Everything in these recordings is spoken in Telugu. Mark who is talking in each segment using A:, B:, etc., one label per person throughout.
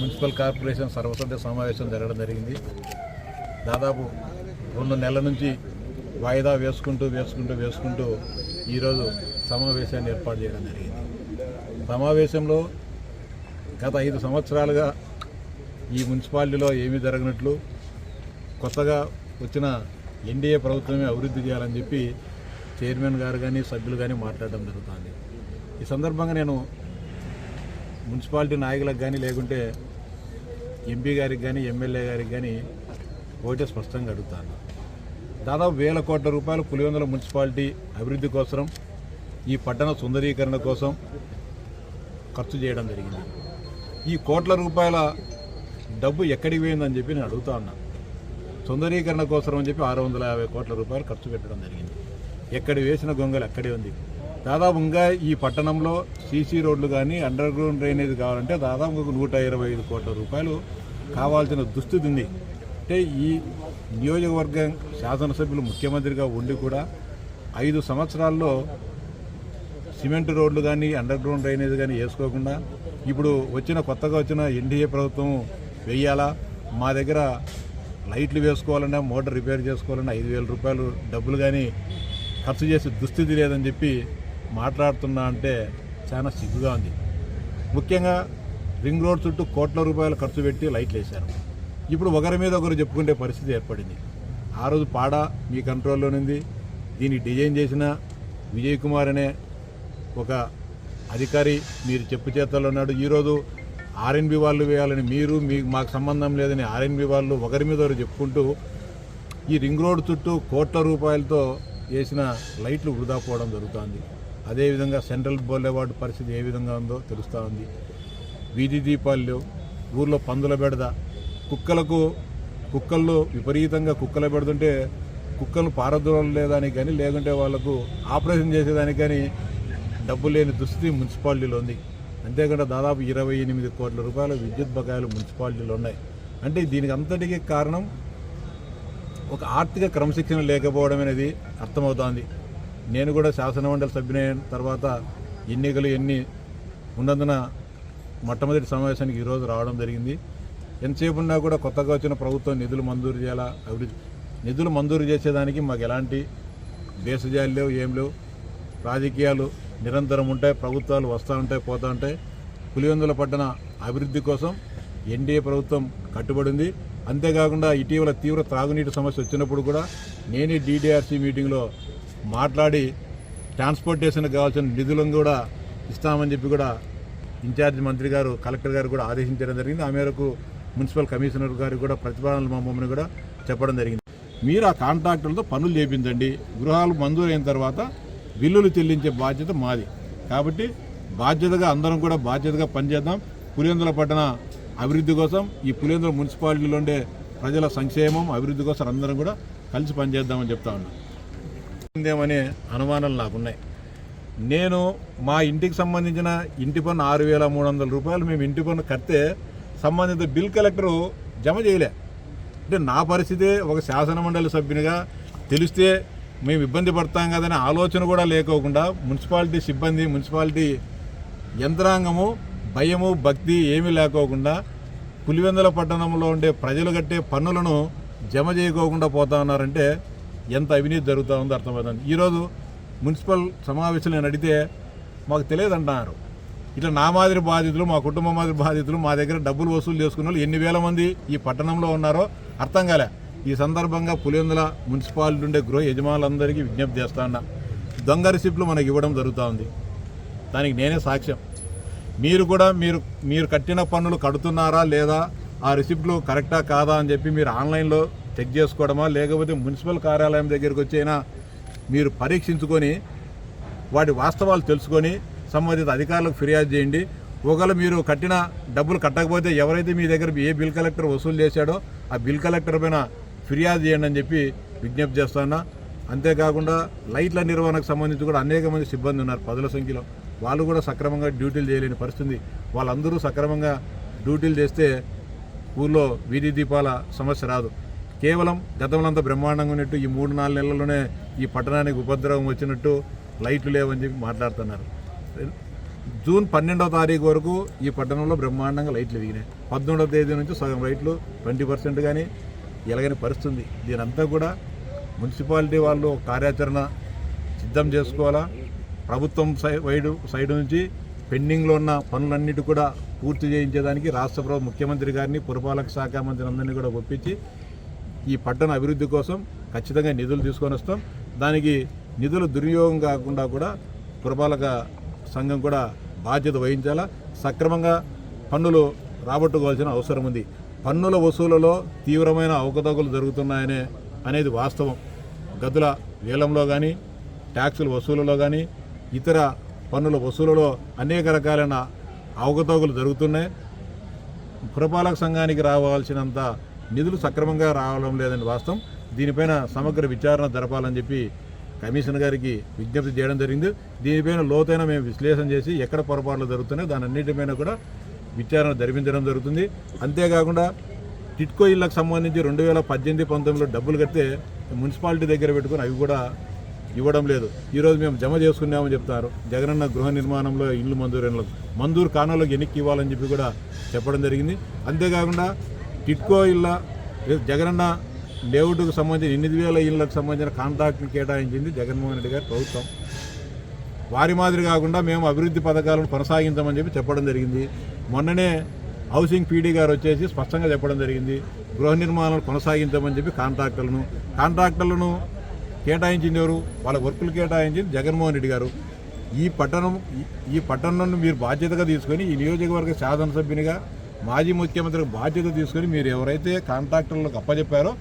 A: మున్సిపల్ కార్పొరేషన్ సర్వసభ్య సమావేశం జరగడం జరిగింది. దాదాపు రెండు నెలల నుంచి వాయిదా వేసుకుంటూ వేసుకుంటూ వేసుకుంటూ ఈరోజు సమావేశాన్ని ఏర్పాటు చేయడం జరిగింది. సమావేశంలో గత ఐదు సంవత్సరాలుగా ఈ మున్సిపాలిటీలో ఏమీ జరగనట్లు కొత్తగా వచ్చిన ఎన్డీఏ ప్రభుత్వమే అభివృద్ధి చేయాలని చెప్పి చైర్మన్ గారు కానీ సభ్యులు కానీ మాట్లాడడం జరుగుతుంది. ఈ సందర్భంగా నేను మున్సిపాలిటీ నాయకులకు కానీ లేకుంటే ఎంపీ గారికి కానీ ఎమ్మెల్యే గారికి కానీ ఒకటే స్పష్టంగా అడుగుతాను. దాదాపు వేల కోట్ల రూపాయలు పులివెందుల మున్సిపాలిటీ అభివృద్ధి కోసం ఈ పట్టణ సుందరీకరణ కోసం ఖర్చు చేయడం జరిగింది. ఈ కోట్ల రూపాయల డబ్బు ఎక్కడికి పోయిందని చెప్పి నేను అడుగుతా ఉన్నా. సుందరీకరణ కోసం అని చెప్పి ఆరు వందల యాభై కోట్ల రూపాయలు ఖర్చు పెట్టడం జరిగింది. ఎక్కడ వేసిన గొంగలు అక్కడే ఉంది. దాదాపు ఈ పట్టణంలో సీసీ రోడ్లు కానీ అండర్ గ్రౌండ్ డ్రైనేజ్ కావాలంటే దాదాపు ఒక నూట ఇరవై ఐదు కోట్ల రూపాయలు కావాల్సిన దుస్థితి ఉంది. అంటే ఈ నియోజకవర్గం శాసనసభ్యులు ముఖ్యమంత్రిగా ఉండి కూడా ఐదు సంవత్సరాల్లో సిమెంట్ రోడ్లు కానీ అండర్ గ్రౌండ్ డ్రైనేజ్ కానీ వేసుకోకుండా ఇప్పుడు వచ్చిన కొత్తగా వచ్చిన ఎన్డీఏ ప్రభుత్వం వెయ్యాలా మా దగ్గర లైట్లు వేసుకోవాలన్నా మోటార్ రిపేర్ చేసుకోవాలన్నా ఐదు రూపాయలు డబ్బులు కానీ ఖర్చు చేసే దుస్థితి లేదని చెప్పి మాట్లాడుతున్నా అంటే చాలా సిగ్గుగా ఉంది. ముఖ్యంగా రింగ్ రోడ్ చుట్టూ కోట్ల రూపాయలు ఖర్చు పెట్టి లైట్లు వేశారు. ఇప్పుడు ఒకరి మీద ఒకరు చెప్పుకునే పరిస్థితి ఏర్పడింది. ఆ రోజు పాడ మీ కంట్రోల్లోనుంది దీన్ని డిజైన్ చేసిన విజయ్ కుమార్ అనే ఒక అధికారి మీరు చెప్పు చేతల్లో ఉన్నాడు. ఈరోజు ఆర్ఎన్బి వాళ్ళు వేయాలని మీరు మీకు మాకు సంబంధం లేదని ఆర్ఎన్బి వాళ్ళు ఒకరి మీద ఒకరు చెప్పుకుంటూ ఈ రింగ్ రోడ్ చుట్టూ కోట్ల రూపాయలతో వేసిన లైట్లు వృధా పోవడం జరుగుతోంది. అదేవిధంగా సెంట్రల్ బోలేవార్డు పరిస్థితి ఏ విధంగా ఉందో తెలుస్తూ ఉంది. వీధి దీపాలు ఊర్లో పందుల బెడద. కుక్కలకు కుక్కల్లో విపరీతంగా కుక్కల పెడుతుంటే కుక్కలు పారదూరం లేదానికి కానీ లేకుంటే వాళ్ళకు ఆపరేషన్ చేసేదానికి కానీ డబ్బు లేని దుస్థితి మున్సిపాలిటీలో ఉంది. అంతేకాకుండా దాదాపు ఇరవై ఎనిమిది కోట్ల రూపాయల విద్యుత్ బకాయిలు మున్సిపాలిటీలో ఉన్నాయి. అంటే దీనికి అంతటికీ కారణం ఒక ఆర్థిక క్రమశిక్షణ లేకపోవడం అనేది అర్థమవుతోంది. నేను కూడా శాసనమండలి సభ్యునైన తర్వాత ఎన్నికలు ఎన్ని ఉన్నందున మొట్టమొదటి సమావేశానికి ఈరోజు రావడం జరిగింది. ఎంతసేపు ఉన్నా కూడా కొత్తగా వచ్చిన ప్రభుత్వం నిధులు మంజూరు చేయాలా అభివృద్ధి నిధులు మంజూరు చేసేదానికి మాకు ఎలాంటి దేశజాలు లేవు ఏం లేవు. రాజకీయాలు నిరంతరం ఉంటాయి ప్రభుత్వాలు వస్తూ ఉంటాయి పోతూ ఉంటాయి. పులివెందుల పట్టణ అభివృద్ధి కోసం ఎన్డీఏ ప్రభుత్వం కట్టుబడింది అంతేకాకుండా ఇటీవల తీవ్ర త్రాగునీటి సమస్య వచ్చినప్పుడు కూడా నేనే డీడీఆర్సీ మీటింగ్లో మాట్లాడి ట్రాన్స్పోర్టేషన్కి కావాల్సిన నిధులను కూడా ఇస్తామని చెప్పి కూడా ఇన్ఛార్జ్ మంత్రి గారు కలెక్టర్ గారు కూడా ఆదేశించడం జరిగింది. ఆ మేరకు మున్సిపల్ కమిషనర్ గారు కూడా ప్రతిపాదనలు మమ్మల్ని కూడా చెప్పడం జరిగింది. మీరు ఆ కాంట్రాక్టులతో పనులు చేపించండి. గృహాలు మంజూరైన తర్వాత బిల్లులు చెల్లించే బాధ్యత మాది. కాబట్టి బాధ్యతగా అందరం కూడా బాధ్యతగా పనిచేద్దాం. పులివెందుల పట్టణ అభివృద్ధి కోసం ఈ పులివెందుల మున్సిపాలిటీలో ఉండే ప్రజల సంక్షేమం అభివృద్ధి కోసం అందరం కూడా కలిసి పనిచేద్దామని చెప్తా ఉన్నాను ఉందేమనే అనుమానాలు నాకున్నాయి. నేను మా ఇంటికి సంబంధించిన ఇంటి పన్ను ఆరు వేల మూడు వందల రూపాయలు మేము ఇంటి పన్ను కడితే సంబంధిత బిల్ కలెక్టరు జమ చేయలే. అంటే నా పరిస్థితి ఒక శాసన మండలి సభ్యునిగా తెలిస్తే మేము ఇబ్బంది పడతాం కదనే ఆలోచన కూడా లేకోకుండా మున్సిపాలిటీ సిబ్బంది మున్సిపాలిటీ యంత్రాంగము భయము భక్తి ఏమీ లేకోకుండా పులివెందుల పట్టణంలో ఉండే ప్రజలు కట్టే పన్నులను జమ చేయకోకుండా పోతా ఉన్నారంటే ఎంత అవినీతి జరుగుతూ ఉందో అర్థమవుతుంది. ఈరోజు మున్సిపల్ సమావేశం నేను అడిగితే మాకు తెలియదు అంటున్నారు ఇట్లా నా మాదిరి బాధితులు మా కుటుంబ మాదిరి బాధితులు మా దగ్గర డబ్బులు వసూలు చేసుకున్న వాళ్ళు ఎన్ని వేల మంది ఈ పట్టణంలో ఉన్నారో అర్థం కాలే. ఈ సందర్భంగా పులివెందుల మున్సిపాలిటీ ఉండే గృహ యజమానులందరికీ విజ్ఞప్తి చేస్తా ఉన్నా. దొంగ రిసిప్ట్లు మనకి ఇవ్వడం జరుగుతూ ఉంది. దానికి నేనే సాక్ష్యం. మీరు కూడా మీరు మీరు కట్టిన పన్నులు కడుతున్నారా లేదా? ఆ రిసిప్ట్లు కరెక్టా కాదా అని చెప్పి మీరు ఆన్లైన్లో చెక్ చేసుకోవడమా లేకపోతే మున్సిపల్ కార్యాలయం దగ్గరికి వచ్చైనా మీరు పరీక్షించుకొని వాటి వాస్తవాలు తెలుసుకొని సంబంధిత అధికారులకు ఫిర్యాదు చేయండి. ఒకవేళ మీరు కట్టిన డబ్బులు కట్టకపోతే ఎవరైతే మీ దగ్గర ఏ బిల్ కలెక్టర్ వసూలు చేశాడో ఆ బిల్ కలెక్టర్ పైన ఫిర్యాదు చేయండి అని చెప్పి విజ్ఞప్తి చేస్తున్నా అంతేకాకుండా లైట్ల నిర్వహణకు సంబంధించి కూడా అనేక మంది సిబ్బంది ఉన్నారు పదుల సంఖ్యలో. వాళ్ళు కూడా సక్రమంగా డ్యూటీలు చేయలేని పరిస్థితి. వాళ్ళందరూ సక్రమంగా డ్యూటీలు చేస్తే ఊళ్ళో వీధి దీపాల సమస్య రాదు. కేవలం గతంలో అంతా బ్రహ్మాండంగా ఉన్నట్టు ఈ మూడు నాలుగు నెలల్లోనే ఈ పట్టణానికి ఉపద్రవం వచ్చినట్టు లైట్లు లేవని చెప్పి మాట్లాడుతున్నారు. జూన్ పన్నెండవ తారీఖు వరకు ఈ పట్టణంలో బ్రహ్మాండంగా లైట్లు ఎదిగినాయి పద్మూడవ తేదీ నుంచి సగం లైట్లు ట్వంటీ పర్సెంట్ కానీ ఎలాగని పరిస్థితుంది. దీనంతా కూడా మున్సిపాలిటీ వాళ్ళు కార్యాచరణ సిద్ధం చేసుకోవాలా? ప్రభుత్వం సైడ్ సైడ్ నుంచి పెండింగ్లో ఉన్న పనులన్నిటి కూడా పూర్తి చేయించేదానికి రాష్ట్ర ప్రభుత్వ ముఖ్యమంత్రి గారిని పురపాలక శాఖ మంత్రి అందరినీ కూడా ఒప్పించి ఈ పట్టణ అభివృద్ధి కోసం ఖచ్చితంగా నిధులు తీసుకొని వస్తాం. దానికి నిధులు దుర్వినియోగం కాకుండా కూడా పురపాలక సంఘం కూడా బాధ్యత వహించాలా? సక్రమంగా పన్నులు రాబట్టుకోవాల్సిన అవసరం ఉంది. పన్నుల వసూలలో తీవ్రమైన అవకతవకలు జరుగుతున్నాయనే అనేది వాస్తవం. గదుల వేలంలో కానీ ట్యాక్సుల వసూలులో కానీ ఇతర పన్నుల వసూలులో అనేక రకాలైన అవకతవకలు జరుగుతున్నాయి. పురపాలక సంఘానికి రావాల్సినంత నిధులు సక్రమంగా రావడం లేదని వాస్తవం. దీనిపైన సమగ్ర విచారణ జరపాలని చెప్పి కమిషన్ గారికి విజ్ఞప్తి చేయడం జరిగింది. దీనిపైన లోతైన మేము విశ్లేషణ చేసి ఎక్కడ పొరపాట్లు జరుగుతున్నాయో దాని అన్నిటిపైన కూడా విచారణ జరిపించడం జరుగుతుంది. అంతేకాకుండా టిట్కో ఇళ్ళకు సంబంధించి రెండు వేల పద్దెనిమిది పంతొమ్మిదిలో డబ్బులు కడితే మున్సిపాలిటీ దగ్గర పెట్టుకొని అవి కూడా ఇవ్వడం లేదు. ఈరోజు మేము జమ చేసుకున్నామని చెప్తారు. జగనన్న గృహ నిర్మాణంలో ఇల్లు మంజూరు మంజూరు కానంలో ఎన్నిక ఇవ్వాలని చెప్పి కూడా చెప్పడం జరిగింది. అంతేకాకుండా టిట్కో ఇళ్ళ జగనన్న లేఅవుట్కు సంబంధించిన ఎనిమిది వేల ఇళ్ళకు సంబంధించిన కాంట్రాక్ట్ని కేటాయించింది జగన్మోహన్ రెడ్డి గారి ప్రభుత్వం. వారి మాదిరి కాకుండా మేము అభివృద్ధి పథకాలను కొనసాగించమని చెప్పి చెప్పడం జరిగింది. మొన్ననే హౌసింగ్ పీడీ గారు వచ్చేసి స్పష్టంగా చెప్పడం జరిగింది. గృహ నిర్మాణాలు కొనసాగించమని చెప్పి కాంట్రాక్టర్లను. కాంట్రాక్టర్లను కేటాయించింది ఎవరు? వాళ్ళ వర్కులు కేటాయించింది జగన్మోహన్ రెడ్డి గారు. ఈ పట్టణం ఈ- ఈ మీరు బాధ్యతగా తీసుకొని ఈ నియోజకవర్గ శాసనసభ్యునిగా మాజీ ముఖ్యమంత్రి బాధ్యత తీసుకొని మీరు ఎవరైతే కాంట్రాక్టర్లకు అప్పచెప్పారో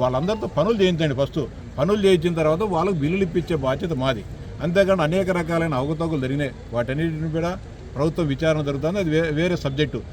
A: వాళ్ళందరితో పనులు చేయించండి ఫస్ట్. పనులు చేయించిన తర్వాత వాళ్ళకు బిల్లులు ఇప్పించే బాధ్యత మాది. అంతేకాని అనేక రకాలైన అవకతవకలు జరిగినాయి. వాటన్నిటిని కూడా ప్రభుత్వం విచారణ జరుగుతుంది. అది వేరే సబ్జెక్టు.